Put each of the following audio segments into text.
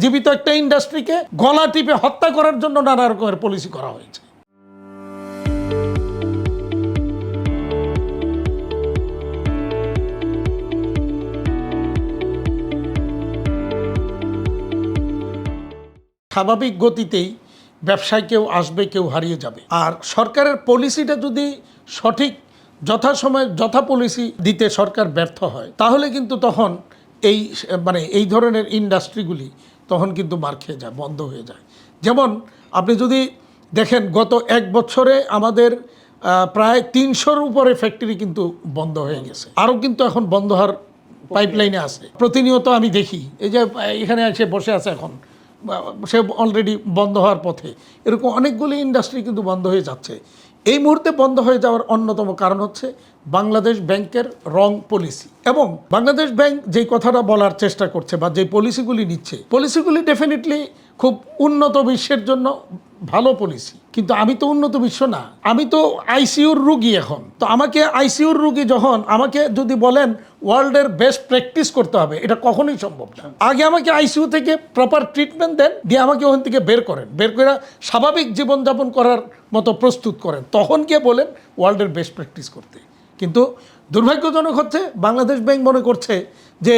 জীবিত একটা ইন্ডাস্ট্রিকে গলা টিপে হত্যা করার জন্য নানা রকমের পলিসি করা হয়েছে। স্বাভাবিক গতিতেই ব্যবসায় কেউ আসবে, কেউ হারিয়ে যাবে। আর সরকারের পলিসিটা যদি সঠিক, যথাসময়ে যথা পলিসি দিতে সরকার ব্যর্থ হয়, তাহলে কিন্তু তখন এই মানে এই ধরনের ইন্ডাস্ট্রিগুলি তখন কিন্তু মার খেয়ে যায় বন্ধ হয়ে যায়। যেমন আপনি যদি দেখেন গত এক বছরে আমাদের প্রায় তিনশোর উপরে ফ্যাক্টরি কিন্তু বন্ধ হয়ে গেছে। আরও কিন্তু এখন বন্ধ হওয়ার পাইপলাইনে আছে। প্রতিনিয়ত আমি দেখি এই যে এখানে এসে বসে আছে এখন। সে অলরেডি বন্ধ হওয়ার পথে। এরকম অনেকগুলি ইন্ডাস্ট্রি কিন্তু বন্ধ হয়ে যাচ্ছে। এই মুহূর্তে বন্ধ হয়ে যাওয়ার অন্যতম কারণ হচ্ছে বাংলাদেশ ব্যাংকের রং পলিসি এবং বাংলাদেশ ব্যাংক যেই কথাটা বলার চেষ্টা করছে বা যে পলিসিগুলি নিচ্ছে পলিসিগুলি ডেফিনেটলি খুব উন্নত বিশ্বের জন্য ভালো পলিসি। কিন্তু আমি তো উন্নত বিশ্ব না। আমি তো আইসিউর রুগী এখন। তো আমাকে আইসিউর রুগী যখন আমাকে যদি বলেন ওয়ার্ল্ডের বেস্ট প্র্যাকটিস করতে হবে, এটা কখনোই সম্ভব না। আগে আমাকে আইসিউ থেকে প্রপার ট্রিটমেন্ট দেন, দিয়ে আমাকে ওখান থেকে বের করেন। বের করে স্বাভাবিক জীবনযাপন করার মতো প্রস্তুত করেন। তখন গিয়ে বলেন ওয়ার্ল্ডের বেস্ট প্র্যাকটিস করতে। কিন্তু দুর্ভাগ্যজনক হচ্ছে বাংলাদেশ ব্যাংক মনে করছে যে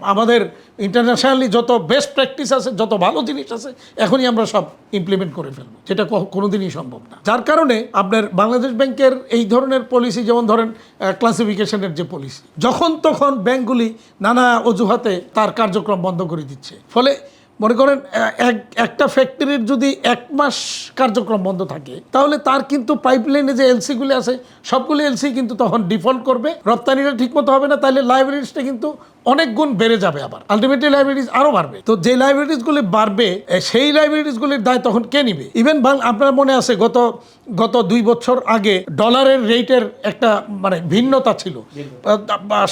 আমাদের ইন্টারন্যাশনালি যত বেস্ট প্র্যাকটিস আছে, যত ভালো জিনিস আছে, এখনই আমরা সব ইমপ্লিমেন্ট করে ফেলব। যেটা ক- কোনোদিনই সম্ভব না। যার কারণে আপনার বাংলাদেশ ব্যাংকের এই ধরনের পলিসি যেমন ধরেন ক্লাসিফিকেশনের যে পলিসি যখন তখন ব্যাংকগুলি নানা অজুহাতে তার কার্যক্রম বন্ধ করে দিচ্ছে। ফলে মনে করেন এক একটা ফ্যাক্টরির যদি এক মাস কার্যক্রম বন্ধ থাকে তাহলে তার কিন্তু পাইপলাইনে যে এলসিগুলি আছে সবগুলি এলসি কিন্তু তখন ডিফল্ট করবে। রপ্তানিটা ঠিকমতো হবে না তাহলে লাইব্রেরিজটা কিন্তু অনেক গুণ বেড়ে যাবে আবার। আলটিমেটলি লাইব্রেরিজ আরও বাড়বে। তো যে লাইব্রেরিজগুলি বাড়বে সেই লাইব্রেরিজগুলির দায় তখন কে নিবে? ইভেন আপনার মনে আছে গত গত দুই বছর আগে ডলারের রেটের একটা মানে ভিন্নতা ছিল।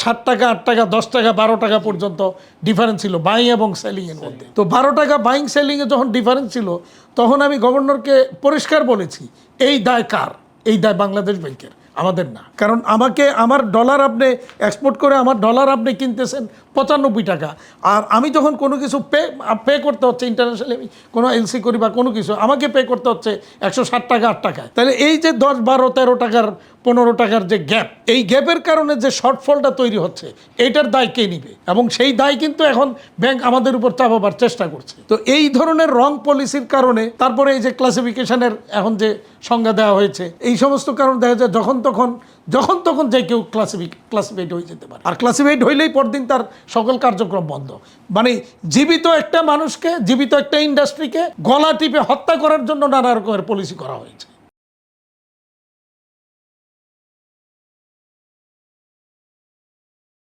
ষাট টাকা আট টাকা দশ টাকা বারো টাকা পর্যন্ত ডিফারেন্স ছিল বাইং এবং সেলিং এর মধ্যে। তো বারো টাকা বাইং সেলিংয়ে যখন ডিফারেন্স ছিল, তখন আমি গভর্নরকে পরিষ্কার বলেছি, এই দায় কার? এই দায় বাংলাদেশ ব্যাংকের আমাদের না। কারণ আমাকে, আমার ডলার আপনি এক্সপোর্ট করে আমার ডলার আপনি কিনতেছেন পঁচানব্বই টাকা। আর আমি যখন কোনো কিছু পে পে করতে হচ্ছে ইন্টারন্যাশনালি আমি কোনো এলসি করি বা কোনো কিছু, আমাকে পে করতে হচ্ছে একশো ষাট টাকা, আট টাকায়। তাহলে এই যে দশ, বারো, তেরো টাকার পনেরো টাকার যে গ্যাপ, এই গ্যাপের কারণে যে শর্টফলটা তৈরি হচ্ছে এটার দায় কে নিবে? এবং সেই দায় কিন্তু এখন ব্যাংক আমাদের উপর চাপাবার চেষ্টা করছে। তো এই ধরনের রং পলিসির কারণে, তারপরে এই যে ক্লাসিফিকেশনের এখন যে সংজ্ঞা দেওয়া হয়েছে, এই সমস্ত কারণ দেখা যায় যখন তখন যখন তখন যে কেউ ক্লাসিফিক ক্লাসিফাইড হয়ে যেতে পারে। আর ক্লাসিফাইড হইলেই পরদিন তার সকল কার্যক্রম বন্ধ। মানে জীবিত একটা মানুষকে, জীবিত একটা ইন্ডাস্ট্রিকে গলা টিপে হত্যা করার জন্য নানা রকমের পলিসি করা হয়েছে।